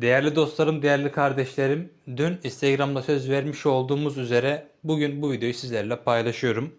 Değerli dostlarım, değerli kardeşlerim, dün Instagram'da söz vermiş olduğumuz üzere bugün bu videoyu sizlerle paylaşıyorum.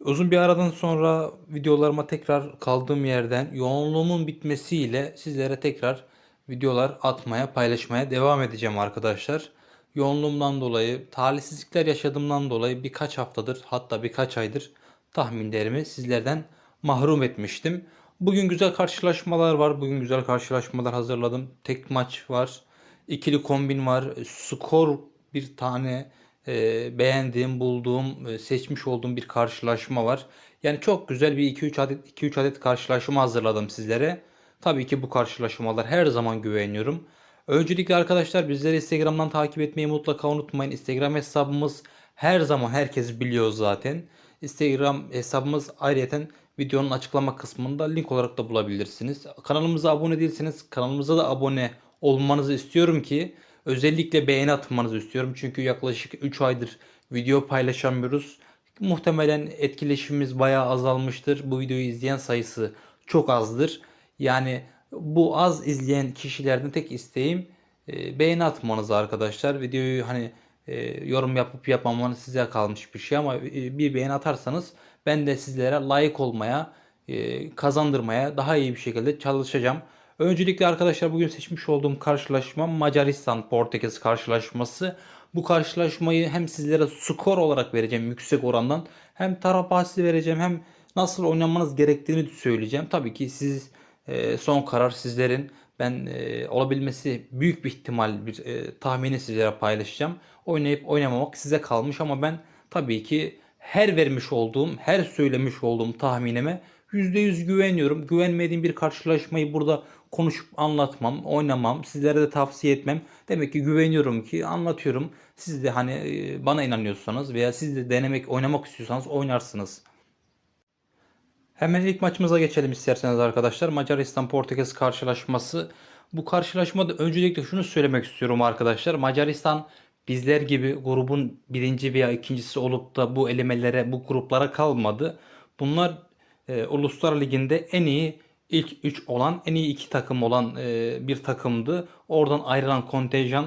Uzun bir aradan sonra videolarıma tekrar kaldığım yerden yoğunluğumun bitmesiyle sizlere tekrar videolar atmaya, paylaşmaya devam edeceğim arkadaşlar. Yoğunluğumdan dolayı, talihsizlikler yaşadığımdan dolayı birkaç haftadır hatta birkaç aydır tahminlerimi sizlerden mahrum etmiştim. Bugün güzel karşılaşmalar var. Bugün güzel karşılaşmalar hazırladım. Tek maç var. İkili kombin var. Skor bir tane e, beğendiğim, bulduğum, e, seçmiş olduğum bir karşılaşma var. Yani çok güzel bir 2-3 adet 2-3 adet karşılaşma hazırladım sizlere. Tabii ki bu karşılaşmalar her zaman güveniyorum. Öncelikle arkadaşlar bizleri Instagram'dan takip etmeyi mutlaka unutmayın. Instagram hesabımız her zaman herkes biliyor zaten. Instagram hesabımız ayrıyeten videonun açıklama kısmında link olarak da bulabilirsiniz. Kanalımıza abone değilseniz kanalımıza da abone olmanızı istiyorum ki özellikle beğeni atmanızı istiyorum. Çünkü yaklaşık 3 aydır video paylaşamıyoruz. Muhtemelen etkileşimimiz bayağı azalmıştır. Bu videoyu izleyen sayısı çok azdır. Yani bu az izleyen kişilerden tek isteğim e, beğeni atmanız arkadaşlar. Videoyu hani e, yorum yapıp yapmamanız size kalmış bir şey ama e, bir beğeni atarsanız ben de sizlere layık olmaya, e, kazandırmaya daha iyi bir şekilde çalışacağım. Öncelikle arkadaşlar bugün seçmiş olduğum karşılaşma Macaristan Portekiz karşılaşması. Bu karşılaşmayı hem sizlere skor olarak vereceğim yüksek orandan hem taraf bahsi vereceğim hem nasıl oynamanız gerektiğini söyleyeceğim. Tabii ki siz e, son karar sizlerin. Ben e, olabilmesi büyük bir ihtimal bir tahmini sizlere paylaşacağım. Oynayıp oynamamak size kalmış ama ben tabii ki her vermiş olduğum, her söylemiş olduğum tahminime %100 güveniyorum. Güvenmediğim bir karşılaşmayı burada konuşup anlatmam, oynamam, sizlere de tavsiye etmem. Demek ki güveniyorum ki anlatıyorum. Siz de hani e, bana inanıyorsanız veya siz de denemek, oynamak istiyorsanız oynarsınız. Hemen ilk maçımıza geçelim isterseniz arkadaşlar. Macaristan Portekiz karşılaşması. Bu karşılaşmada öncelikle şunu söylemek istiyorum arkadaşlar. Macaristan bizler gibi grubun birinci veya ikincisi olup da bu elemelere, bu gruplara kalmadı. Bunlar e, Uluslar Ligi'nde en iyi ilk 3 olan, en iyi 2 takım olan e, bir takımdı. Oradan ayrılan kontenjan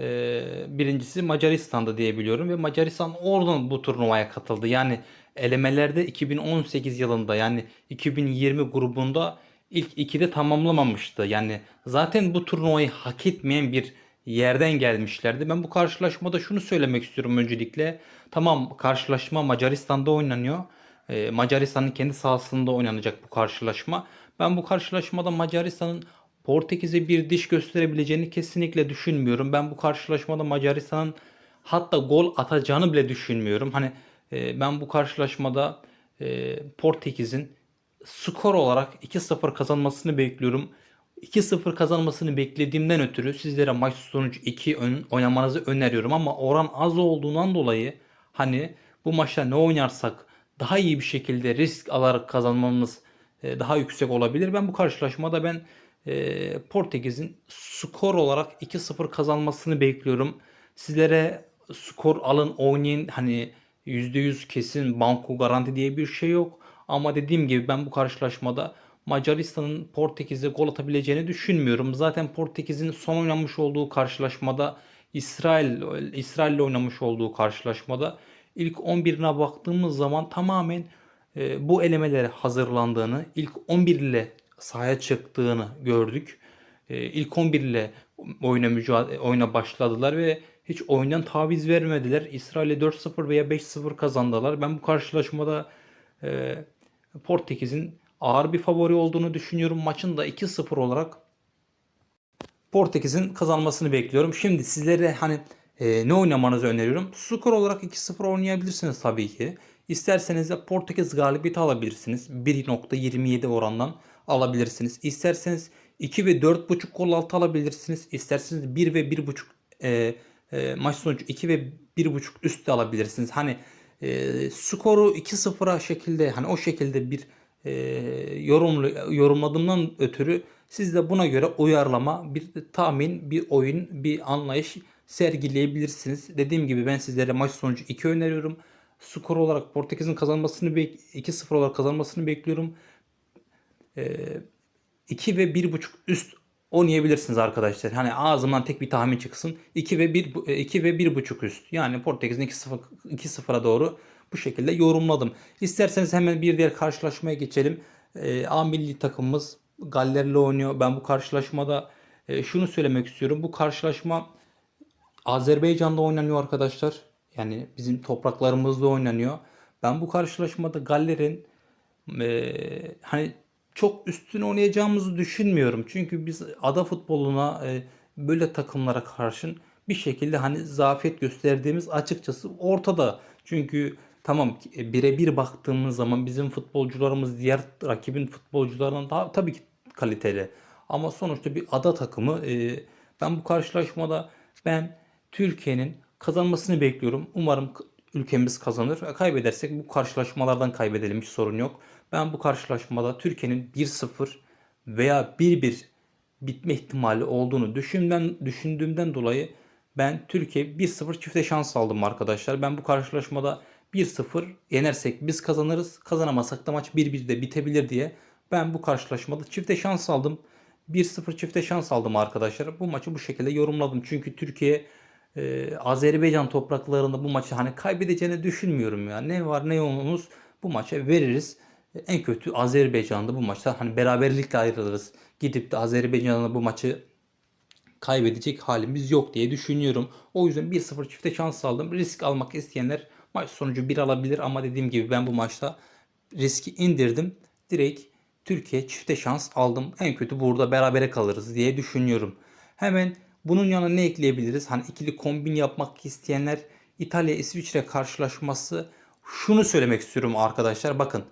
e, birincisi Macaristan'da diye biliyorum ve Macaristan oradan bu turnuvaya katıldı. Yani elemelerde 2018 yılında yani 2020 grubunda ilk 2'de tamamlamamıştı. Yani zaten bu turnuvayı hak etmeyen bir yerden gelmişlerdi. Ben bu karşılaşmada şunu söylemek istiyorum öncelikle. Tamam karşılaşma Macaristan'da oynanıyor. Ee, Macaristan'ın kendi sahasında oynanacak bu karşılaşma. Ben bu karşılaşmada Macaristan'ın Portekiz'e bir diş gösterebileceğini kesinlikle düşünmüyorum. Ben bu karşılaşmada Macaristan'ın hatta gol atacağını bile düşünmüyorum. Hani e, ben bu karşılaşmada e, Portekiz'in skor olarak 2-0 kazanmasını bekliyorum. 2-0 kazanmasını beklediğimden ötürü sizlere maç sonucu 2 ön, oynamanızı öneriyorum ama oran az olduğundan dolayı hani bu maçta ne oynarsak daha iyi bir şekilde risk alarak kazanmamız e, daha yüksek olabilir. Ben bu karşılaşmada ben e, Portekiz'in skor olarak 2-0 kazanmasını bekliyorum. Sizlere skor alın oynayın hani %100 kesin banko garanti diye bir şey yok. Ama dediğim gibi ben bu karşılaşmada Macaristan'ın Portekiz'e gol atabileceğini düşünmüyorum. Zaten Portekiz'in son oynamış olduğu karşılaşmada İsrail İsrail'le oynamış olduğu karşılaşmada ilk 11'ine baktığımız zaman tamamen e, bu elemelere hazırlandığını, ilk 11 ile sahaya çıktığını gördük. E, ilk 11 ile oyuna mücadele oyuna başladılar ve hiç oyundan taviz vermediler. İsrail'e 4-0 veya 5-0 kazandılar. Ben bu karşılaşmada e, Portekiz'in ağır bir favori olduğunu düşünüyorum. Maçın da 2-0 olarak Portekiz'in kazanmasını bekliyorum. Şimdi sizlere hani e, ne oynamanızı öneriyorum. Skor olarak 2-0 oynayabilirsiniz tabii ki. İsterseniz de Portekiz galibiyeti alabilirsiniz. 1.27 orandan alabilirsiniz. İsterseniz 2 ve 4.5 gol altı alabilirsiniz. İsterseniz 1 ve 1.5 e, e, maç sonucu 2 ve 1.5 üstte alabilirsiniz. Hani e, skoru 2-0'a şekilde hani o şekilde bir e, yorumlu yorumladığımdan ötürü siz de buna göre uyarlama, bir tahmin, bir oyun, bir anlayış sergileyebilirsiniz. Dediğim gibi ben sizlere maç sonucu 2 öneriyorum. Skor olarak Portekiz'in kazanmasını 2-0 olarak kazanmasını bekliyorum. E, 2 ve 1.5 üst oynayabilirsiniz arkadaşlar. Hani ağzımdan tek bir tahmin çıksın. 2 ve 1 2 ve 1.5 üst. Yani Portekiz'in 2-0 2-0'a doğru bu şekilde yorumladım. İsterseniz hemen bir diğer karşılaşmaya geçelim. Ee, A milli takımımız Galler'le oynuyor. Ben bu karşılaşmada e, şunu söylemek istiyorum. Bu karşılaşma Azerbaycan'da oynanıyor arkadaşlar. Yani bizim topraklarımızda oynanıyor. Ben bu karşılaşmada Galler'in e, hani çok üstün oynayacağımızı düşünmüyorum. Çünkü biz ada futboluna e, böyle takımlara karşın bir şekilde hani zafiyet gösterdiğimiz açıkçası ortada. Çünkü tamam e, birebir baktığımız zaman bizim futbolcularımız diğer rakibin futbolcularından daha tabii ki kaliteli. Ama sonuçta bir ada takımı. E, ben bu karşılaşmada ben Türkiye'nin kazanmasını bekliyorum. Umarım ülkemiz kazanır. E, Kaybedersek bu karşılaşmalardan kaybedelim hiç sorun yok. Ben bu karşılaşmada Türkiye'nin 1-0 veya 1-1 bitme ihtimali olduğunu düşündüğümden, düşündüğümden dolayı ben Türkiye 1-0 çifte şans aldım arkadaşlar. Ben bu karşılaşmada 1-0 yenersek biz kazanırız. Kazanamazsak da maç 1-1 de bitebilir diye ben bu karşılaşmada çifte şans aldım. 1-0 çifte şans aldım arkadaşlar. Bu maçı bu şekilde yorumladım. Çünkü Türkiye e, Azerbaycan topraklarında bu maçı hani kaybedeceğini düşünmüyorum ya. Ne var ne yoğunluğumuz bu maça veririz. En kötü Azerbaycan'da bu maçta hani beraberlikle ayrılırız. Gidip de Azerbaycan'da bu maçı kaybedecek halimiz yok diye düşünüyorum. O yüzden 1-0 çifte şans aldım. Risk almak isteyenler maç sonucu 1 alabilir ama dediğim gibi ben bu maçta riski indirdim. Direkt Türkiye çifte şans aldım. En kötü burada berabere kalırız diye düşünüyorum. Hemen bunun yanına ne ekleyebiliriz? Hani ikili kombin yapmak isteyenler İtalya İsviçre karşılaşması şunu söylemek istiyorum arkadaşlar. Bakın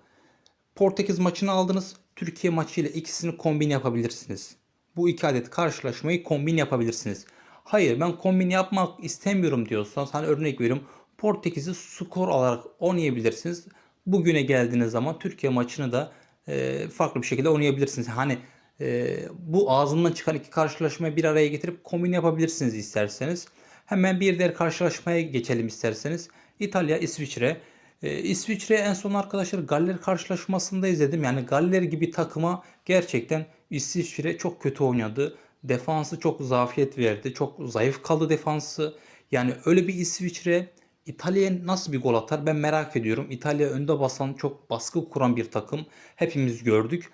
Portekiz maçını aldınız. Türkiye maçı ile ikisini kombin yapabilirsiniz. Bu iki adet karşılaşmayı kombin yapabilirsiniz. Hayır ben kombin yapmak istemiyorum diyorsanız hani örnek veriyorum. Portekiz'i skor olarak oynayabilirsiniz. Bugüne geldiğiniz zaman Türkiye maçını da e, farklı bir şekilde oynayabilirsiniz. Hani e, bu ağzından çıkan iki karşılaşmayı bir araya getirip kombin yapabilirsiniz isterseniz. Hemen bir diğer karşılaşmaya geçelim isterseniz. İtalya, İsviçre. Ee, İsviçre en son arkadaşlar Galler karşılaşmasında izledim. Yani Galler gibi takıma gerçekten İsviçre çok kötü oynadı. Defansı çok zafiyet verdi. Çok zayıf kaldı defansı. Yani öyle bir İsviçre İtalya'ya nasıl bir gol atar ben merak ediyorum. İtalya önde basan çok baskı kuran bir takım. Hepimiz gördük.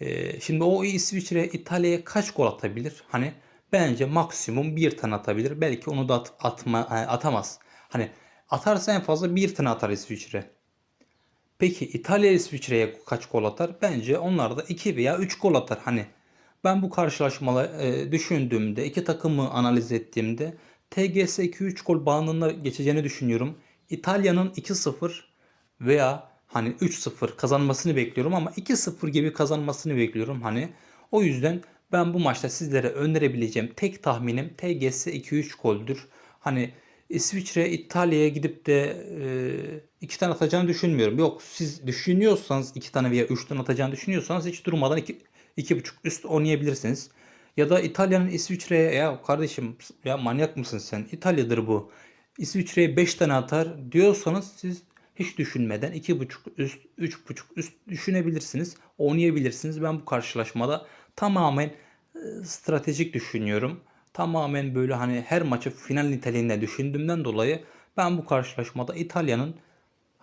Ee, şimdi o İsviçre İtalya'ya kaç gol atabilir? Hani bence maksimum bir tane atabilir. Belki onu da at- atma, e, atamaz. Hani atarsa en fazla bir tane atar İsviçre. Peki İtalya İsviçre'ye kaç gol atar? Bence onlar da 2 veya 3 gol atar. Hani ben bu karşılaşmaları e, düşündüğümde, iki takımı analiz ettiğimde TGS 2-3 gol bandında geçeceğini düşünüyorum. İtalya'nın 2-0 veya hani 3-0 kazanmasını bekliyorum ama 2-0 gibi kazanmasını bekliyorum. Hani o yüzden ben bu maçta sizlere önerebileceğim tek tahminim TGS 2-3 goldür. Hani İsviçre İtalya'ya gidip de e, iki tane atacağını düşünmüyorum. Yok siz düşünüyorsanız iki tane veya üç tane atacağını düşünüyorsanız hiç durmadan iki, iki buçuk üst oynayabilirsiniz. Ya da İtalya'nın İsviçre'ye ya kardeşim ya manyak mısın sen? İtalya'dır bu. İsviçre'ye 5 tane atar diyorsanız siz hiç düşünmeden 2.5 üst, 3.5 üst düşünebilirsiniz. Oynayabilirsiniz. Ben bu karşılaşmada tamamen e, stratejik düşünüyorum. Tamamen böyle hani her maçı final niteliğinde düşündüğümden dolayı ben bu karşılaşmada İtalya'nın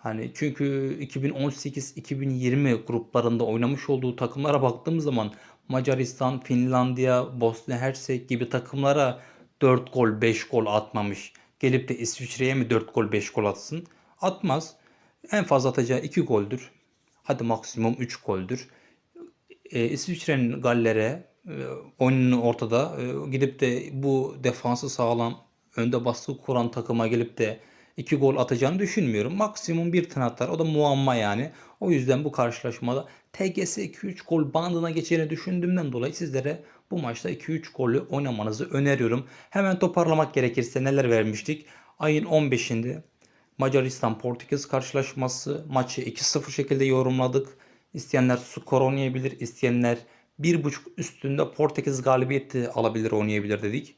Hani çünkü 2018-2020 gruplarında oynamış olduğu takımlara baktığımız zaman Macaristan, Finlandiya, Bosna Hersek gibi takımlara 4 gol 5 gol atmamış. Gelip de İsviçre'ye mi 4 gol 5 gol atsın? Atmaz. En fazla atacağı 2 goldür. Hadi maksimum 3 goldür e, İsviçre'nin Galler'e e, oyununu ortada e, gidip de bu defansı sağlam önde baskı kuran takıma gelip de iki gol atacağını düşünmüyorum. Maksimum bir tane atar. O da muamma yani. O yüzden bu karşılaşmada TGS 2-3 gol bandına geçeceğini düşündüğümden dolayı sizlere bu maçta 2-3 golü oynamanızı öneriyorum. Hemen toparlamak gerekirse neler vermiştik? Ayın 15'inde Macaristan Portekiz karşılaşması maçı 2-0 şekilde yorumladık. İsteyenler skor oynayabilir, isteyenler 1.5 üstünde Portekiz galibiyeti alabilir, oynayabilir dedik.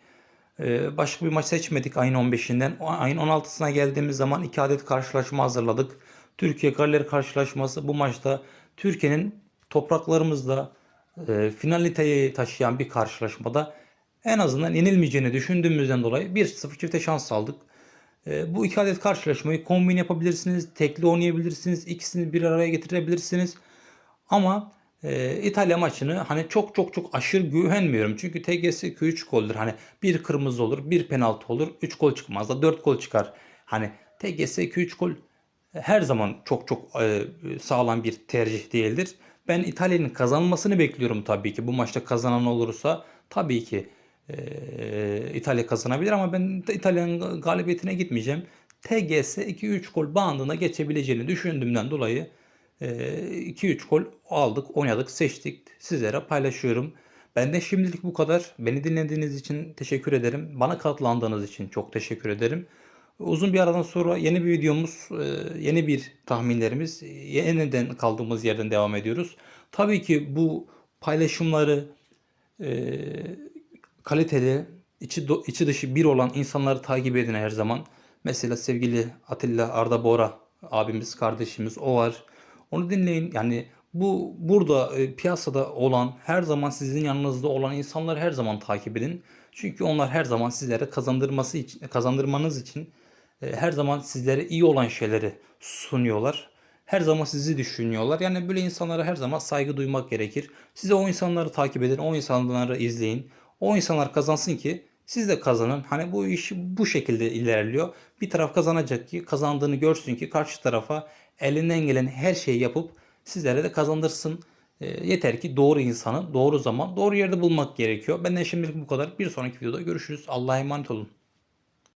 Ee, başka bir maç seçmedik ayın 15'inden. O ayın 16'sına geldiğimiz zaman iki adet karşılaşma hazırladık. Türkiye Galler karşılaşması bu maçta Türkiye'nin topraklarımızda e, finaliteyi taşıyan bir karşılaşmada en azından yenilmeyeceğini düşündüğümüzden dolayı 1-0 çifte şans aldık. E, bu iki adet karşılaşmayı kombin yapabilirsiniz, tekli oynayabilirsiniz, ikisini bir araya getirebilirsiniz. Ama e, İtalya maçını hani çok çok çok aşırı güvenmiyorum. Çünkü TGS 2-3 goldür. Hani bir kırmızı olur, bir penaltı olur, 3 gol çıkmaz da 4 gol çıkar. Hani TGS 2-3 gol her zaman çok çok e, sağlam bir tercih değildir. Ben İtalya'nın kazanmasını bekliyorum tabii ki. Bu maçta kazanan olursa tabii ki e, İtalya kazanabilir ama ben İtalya'nın galibiyetine gitmeyeceğim. TGS 2-3 gol bandına geçebileceğini düşündüğümden dolayı 2-3 gol aldık, oynadık, seçtik. Sizlere paylaşıyorum. Benden şimdilik bu kadar. Beni dinlediğiniz için teşekkür ederim. Bana katlandığınız için çok teşekkür ederim. Uzun bir aradan sonra yeni bir videomuz, e, yeni bir tahminlerimiz, yeniden kaldığımız yerden devam ediyoruz. Tabii ki bu paylaşımları e, kaliteli, içi, içi dışı bir olan insanları takip edin her zaman. Mesela sevgili Atilla Arda Bora abimiz, kardeşimiz o var. Onu dinleyin. Yani bu burada e, piyasada olan, her zaman sizin yanınızda olan insanları her zaman takip edin. Çünkü onlar her zaman sizlere kazandırması için, kazandırmanız için e, her zaman sizlere iyi olan şeyleri sunuyorlar. Her zaman sizi düşünüyorlar. Yani böyle insanlara her zaman saygı duymak gerekir. Size o insanları takip edin, o insanları izleyin. O insanlar kazansın ki siz de kazanın. Hani bu iş bu şekilde ilerliyor. Bir taraf kazanacak ki kazandığını görsün ki karşı tarafa elinden gelen her şeyi yapıp sizlere de kazandırsın. E, yeter ki doğru insanı doğru zaman doğru yerde bulmak gerekiyor. Benden şimdilik bu kadar. Bir sonraki videoda görüşürüz. Allah'a emanet olun.